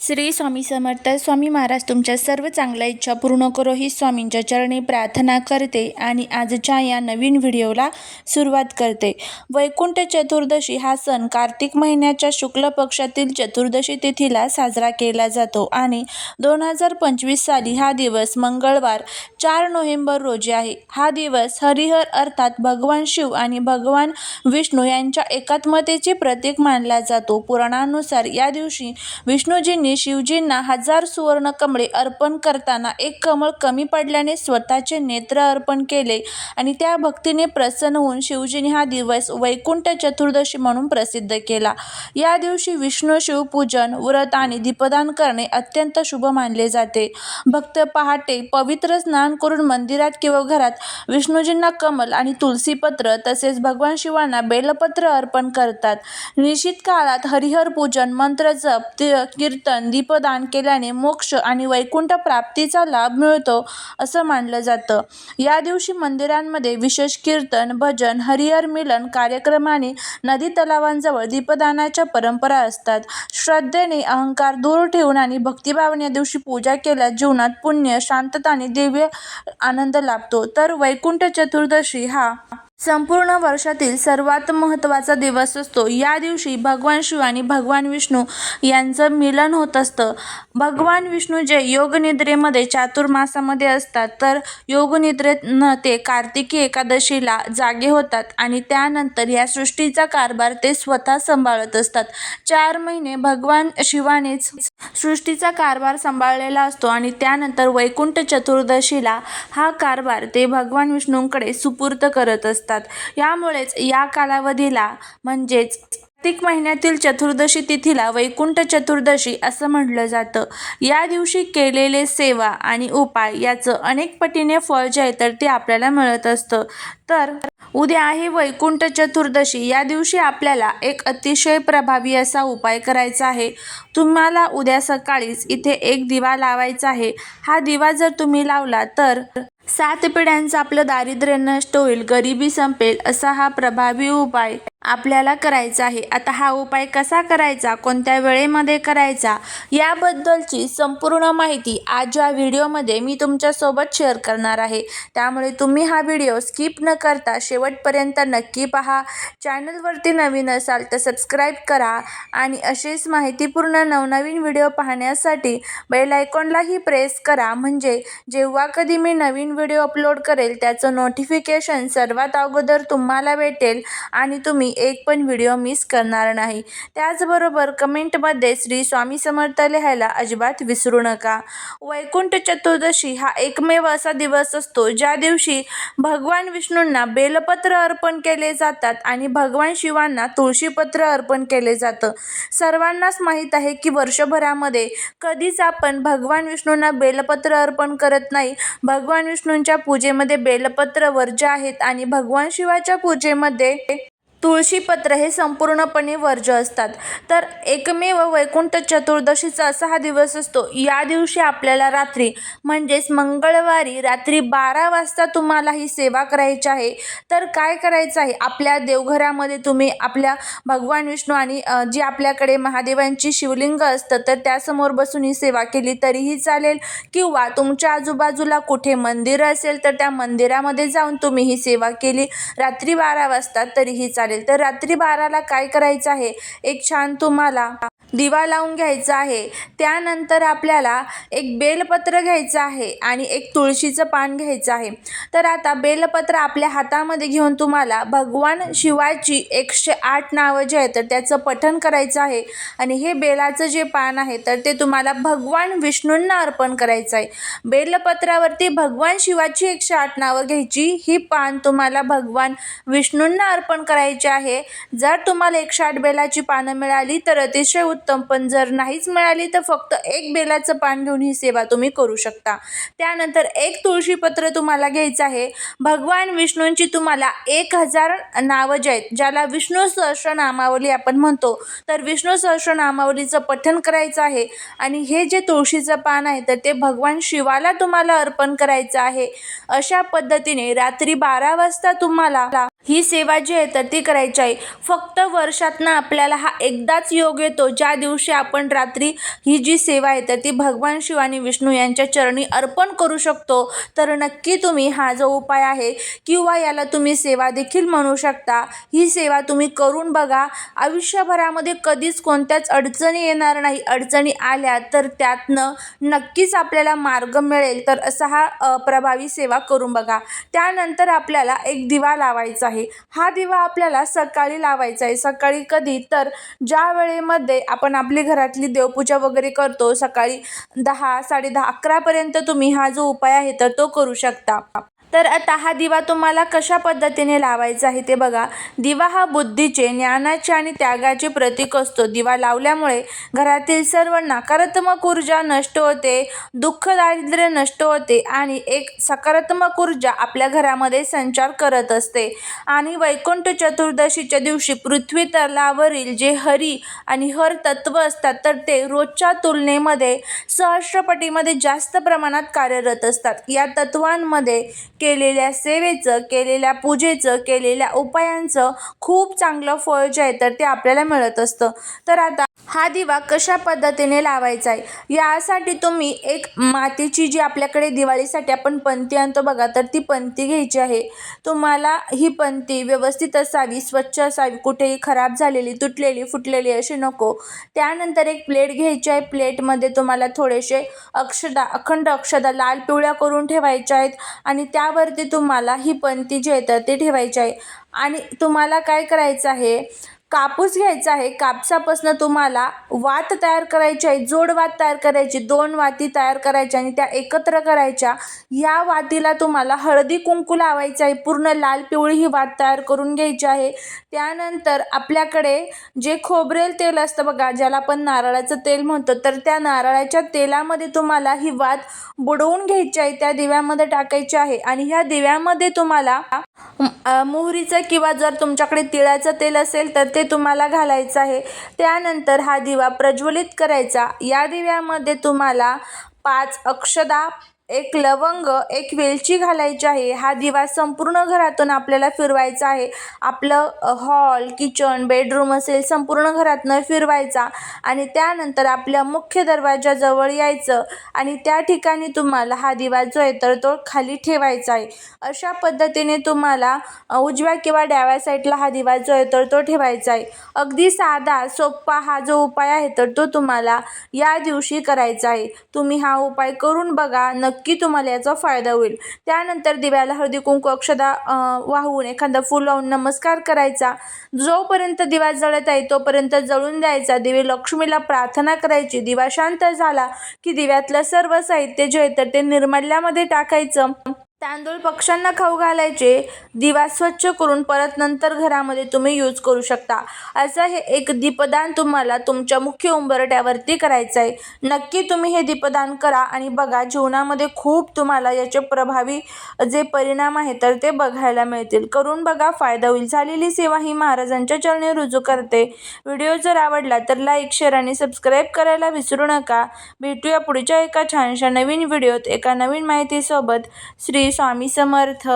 श्री स्वामी समर्थ स्वामी महाराज तुमच्या सर्व चांगल्या इच्छा पूर्ण करो ही स्वामींच्या चरणी प्रार्थना करते आणि आजच्या या नवीन व्हिडिओला सुरुवात करते. वैकुंठ चतुर्दशी हा सण कार्तिक महिन्याच्या शुक्ल पक्षातील चतुर्दशी तिथीला साजरा केला जातो आणि दोन हजार पंचवीस साली हा दिवस मंगळवार चार नोव्हेंबर रोजी आहे. हा दिवस हरिहर अर्थात भगवान शिव आणि भगवान विष्णू यांच्या एकात्मतेचे प्रतीक मानला जातो. पुराणानुसार या दिवशी विष्णूजींनी शिवजींना हजार सुवर्ण कमळे अर्पण करताना एक कमळ कमी पडल्याने स्वतःचे नेत्र अर्पण केले आणि त्या भक्तीने प्रसन्न होऊन शिवजींनी हा दिवस वैकुंठ चतुर्दशी म्हणून प्रसिद्ध केला. या दिवशी विष्णू शिवपूजन व्रत आणि दीपदान करणे अत्यंत शुभ मानले जाते. भक्त पहाटे पवित्र स्नान करून मंदिरात किंवा घरात विष्णूजींना कमल आणि तुलसीपत्र तसेच भगवान शिवांना बेलपत्र अर्पण करतात. निश्चित काळात हरिहर पूजन मंत्र जप कीर्तन कीर्तन दीपदान केल्याने मोक्ष आणि वैकुंठ प्राप्तीचा लाभ मिळतो असं मानलं जातं. या दिवशी मंदिरांमध्ये विशेष कीर्तन भजन हरिहर मिलन कार्यक्रमाने नदी तलावांजवळ दीपदानाच्या परंपरा असतात. श्रद्धेने अहंकार दूर ठेवून आणि भक्तिभावाने या दिवशी पूजा केल्यास जीवनात पुण्य शांतता आणि दिव्य आनंद लाभतो. तर वैकुंठ चतुर्दशी हा संपूर्ण वर्षातील सर्वात महत्त्वाचा दिवस असतो. या दिवशी भगवान शिव आणि भगवान विष्णू यांचं मिलन होत असतं. भगवान विष्णू जे योगनिद्रेमध्ये चातुर्मासामध्ये असतात तर योगनिद्रेनं ते कार्तिकी एकादशीला जागे होतात आणि त्यानंतर या सृष्टीचा कारभार ते स्वतः सांभाळत असतात. चार महिने भगवान शिवानेच सृष्टीचा कारभार सांभाळलेला असतो आणि त्यानंतर वैकुंठ चतुर्दशीला हा कारभार ते भगवान विष्णूंकडे सुपूर्त करत असतात. यामुळेच या कालावधीला म्हणजेच कार्तिक महिन्यातील चतुर्दशी तिथीला वैकुंठ चतुर्दशी असं म्हटलं जातं. या दिवशी केलेले सेवा आणि उपाय याचं अनेक पटीने फळ जे आहे तर ते आपल्याला मिळत असतं. तर उद्या आहे वैकुंठ चतुर्दशी. या दिवशी आपल्याला एक अतिशय प्रभावी असा उपाय करायचा आहे. तुम्हाला उद्या सकाळीच इथे एक दिवा लावायचा आहे. हा दिवा जर तुम्ही लावला तर सात पिढ्यांचं आपलं दारिद्र्य नष्ट होईल गरिबी संपेल असा हा प्रभावी उपाय आपल्याला करायचा आहे. आता हा उपाय कसा करायचा कोणत्या वेळेमध्ये करायचा याबद्दलची संपूर्ण माहिती आज या व्हिडिओमध्ये मी तुमच्यासोबत शेअर करणार आहे. त्यामुळे तुम्ही हा व्हिडिओ स्किप न करता शेवटपर्यंत नक्की पहा. चॅनलवरती नवीन असाल तर सबस्क्राईब करा आणि असेच माहितीपूर्ण नवनवीन व्हिडिओ पाहण्यासाठी बेल आयकॉनलाही प्रेस करा. म्हणजे जेव्हा कधी मी नवीन व्हिडिओ अपलोड करेल त्याचं नोटिफिकेशन सर्वात अगोदर तुम्हाला भेटेल आणि तुम्ही एक पण व्हिडिओ मिस करणार नाही. त्याचबरोबर कमेंटमध्ये श्री स्वामी समर्थ लिहायला अजिबात विसरू नका. वैकुंठ चतुर्दशी हा एकमेव असा दिवस असतो ज्या दिवशी भगवान विष्णूंना बेलपत्र अर्पण केले जातात आणि भगवान शिवांना तुळशीपत्र अर्पण केले जातं. सर्वांनाच माहीत आहे की वर्षभरामध्ये कधीच आपण भगवान विष्णूंना बेलपत्र अर्पण करत नाही. भगवान विष्णूंच्या पूजेमध्ये बेलपत्र वर्ज्य आहेत आणि भगवान शिवाच्या पूजेमध्ये तुळशीपत्र हे संपूर्णपणे वर्ज्य असतात. तर एकमेव वैकुंठ चतुर्दशीचा असा हा दिवस असतो. या दिवशी आपल्याला रात्री म्हणजेच मंगळवारी रात्री बारा वाजता तुम्हाला ही सेवा करायची आहे. तर काय करायचं आहे? आपल्या देवघरामध्ये तुम्ही आपल्या भगवान विष्णू आणि जी आपल्याकडे महादेवांची शिवलिंग असतं तर त्यासमोर बसून ही सेवा केली तरीही चालेल? किंवा तुमच्या आजूबाजूला कुठे मंदिर असेल तर त्या मंदिरामध्ये जाऊन तुम्ही ही सेवा केली? रात्री बारा वाजता तरीही चालेल. तर रात्री बाराला काय करायचं आहे? एक छान तुम्हाला दिवा लावून घ्यायचा आहे. त्यानंतर आपल्याला एक बेलपत्र घ्यायचं आहे आणि एक तुळशीचं पान घ्यायचं आहे. तर आता बेलपत्र आपल्या हातामध्ये घेऊन तुम्हाला भगवान शिवाची एकशे आठ नावं जे आहेत तर त्याचं पठण करायचं आहे. आणि हे बेलाचं जे पान आहे तर ते तुम्हाला भगवान विष्णूंना अर्पण करायचं आहे. बेलपत्रावरती भगवान शिवाची एकशे आठ नावं घ्यायची ही पान तुम्हाला भगवान विष्णूंना अर्पण करायचे आहे. जर तुम्हाला एकशे आठ बेलाची पानं मिळाली तर अतिशय उत्तम पण जर नाहीच मिळाली तर फक्त एक बेलाचं पान घेऊन ही सेवा तुम्ही करू शकता. त्यानंतर एक तुळशीपत्र तुम्हाला घ्यायचं आहे. भगवान विष्णूंची तुम्हाला एक हजार नावं जे आहेत ज्याला विष्णू सहस्रनामावली आपण म्हणतो तर विष्णू सहस्रनामावलीचं पठण करायचं आहे. आणि हे जे तुळशीचं पान आहे तर ते भगवान शिवाला तुम्हाला अर्पण करायचं आहे. अशा पद्धतीने रात्री बारा वाजता तुम्हाला ही सेवा जी आहे तर ती करायची आहे. फक्त वर्षातनं आपल्याला हा एकदाच योग येतो ज्या दिवशी आपण रात्री ही जी सेवा आहे तर ती भगवान शिव आणि विष्णू यांच्या चरणी अर्पण करू शकतो. तर नक्की तुम्ही हा जो उपाय आहे किंवा याला तुम्ही सेवा देखील म्हणू शकता. ही सेवा तुम्ही करून बघा. आयुष्यभरामध्ये कधीच कोणत्याच अडचणी येणार नाही. अडचणी आल्या तर त्यातनं नक्कीच आपल्याला मार्ग मिळेल. तर असा हा प्रभावी सेवा करून बघा. त्यानंतर आपल्याला एक दिवा लावायचा आहे. हा दिवा आपल्याला सकाळी लावायचा आहे. सकाळी कधी तर ज्या वेळेमध्ये आपण आपली घरातली देवपूजा वगैरे करतो सकाळी दहा साडे दहा अकरापर्यंत तुम्ही हा जो उपाय आहे तर तो करू शकता. तर आता हा दिवा तुम्हाला कशा पद्धतीने लावायचा आहे ते बघा. दिवा हा बुद्धीचे ज्ञानाचे आणि त्यागाचे प्रतीक असतो. दिवा लावल्यामुळे घरातील सर्व नकारात्मक ऊर्जा नष्ट होते दुःख दारिद्र्य नष्ट होते आणि एक सकारात्मक ऊर्जा आपल्या घरामध्ये संचार करत असते. आणि वैकुंठ चतुर्दशीच्या दिवशी पृथ्वी तलावरील जे हरी आणि हर तत्व असतात तर ते रोजच्या तुलनेमध्ये सहस्रपटीमध्ये जास्त प्रमाणात कार्यरत असतात. या तत्वांमध्ये केलेल्या सेवेचं केलेल्या पूजेचं केलेल्या उपायांचं खूप चांगलं फळ जे आहे तर ते आपल्याला मिळत असतं. तर आता हा दिवा कशा पद्धतीने लावायचा आहे? यासाठी तुम्ही एक मातीची जी आपल्याकडे दिवाळीसाठी आपण पंती आणतो बघा तर ती पंती घ्यायची आहे. तुम्हाला ही पंती व्यवस्थित असावी स्वच्छ असावी कुठेही खराब झालेली तुटलेली फुटलेली अशी नको. त्यानंतर एक प्लेट घ्यायची आहे. प्लेटमध्ये तुम्हाला थोडेसे अक्षदा अखंड अक्षदा लाल पिवळ्या करून ठेवायच्या आहेत आणि त्यावरती तुम्हाला ही पंती जी आहे तर ती ठेवायची आहे. आणि तुम्हाला काय करायचं आहे? कापूस घ्यायचा आहे. कापसापासून तुम्हाला वात तयार करायची आहे. जोड वात तयार करायची दोन वाती तयार करायच्या आणि त्या एकत्र करायच्या. या वातीला तुम्हाला हळदी कुंकू लावायचं आहे. पूर्ण लाल पिवळी ही वात तयार करून घ्यायची आहे. त्यानंतर आपल्याकडे जे खोबरेल तेल असतं बघा ज्याला आपण नारळाचं तेल म्हणतो तर त्या नारळाच्या तेलामध्ये तुम्हाला ही वात बुडवून घ्यायची आहे. त्या दिव्यामध्ये टाकायची आहे आणि ह्या दिव्यामध्ये तुम्हाला मोहरीचं किंवा जर तुमच्याकडे तिळाचं तेल असेल तर ते ते तुम्हाला घालायचं आहे. त्यानंतर हा दिवा प्रज्वलित करायचा. या दिव्यामध्ये तुम्हाला पाच अक्षदा एक लवंग एक वेलची घालायची आहे. हा दिवा संपूर्ण घरातून आपल्याला फिरवायचा आहे. आपलं हॉल किचन बेडरूम असेल संपूर्ण घरातनं फिरवायचा. आणि त्यानंतर आपल्या मुख्य दरवाजाजवळ यायचं आणि त्या ठिकाणी तुम्हाला हा दिवा जो आहे तर तो खाली ठेवायचा आहे. अशा पद्धतीने तुम्हाला उजव्या किंवा डाव्या साईडला हा दिवा जो आहे तर तो ठेवायचा आहे. अगदी साधा सोप्पा हा जो उपाय आहे तर तो तुम्हाला या दिवशी करायचा आहे. तुम्ही हा उपाय करून बघा. नक्की तुम्हाला याचा फायदा होईल. त्यानंतर दिव्याला हळदी कुंकू अक्षदा वाहून एखादा फूल लावून नमस्कार करायचा. जोपर्यंत दिवा जळत आहे तोपर्यंत जळून द्यायचा. दिवे लक्ष्मीला प्रार्थना करायची. दिवा शांत झाला की दिव्यातलं सर्व साहित्य जे आहे तर ते निर्मल्यामध्ये टाकायचं. तांदूळ पक्ष्यांना खाऊ घालायचे दिवा स्वच्छ करून परत नंतर घरामध्ये तुम्ही यूज करू शकता. असं हे एक दीपदान तुम्हाला तुमच्या मुख्य उंबरट्यावरती करायचं आहे. नक्की तुम्ही हे दीपदान करा आणि बघा जीवनामध्ये खूप तुम्हाला याचे प्रभावी जे परिणाम आहे तर ते बघायला मिळतील. करून बघा फायदा होईल. झालेली सेवा ही महाराजांच्या चरणी रुजू करते. व्हिडिओ जर आवडला तर लाईक शेअर आणि सबस्क्राईब करायला विसरू नका. भेटूया पुढच्या एका छानशा नवीन व्हिडिओत एका नवीन माहितीसोबत. श्री श्री स्वामी समर्थ.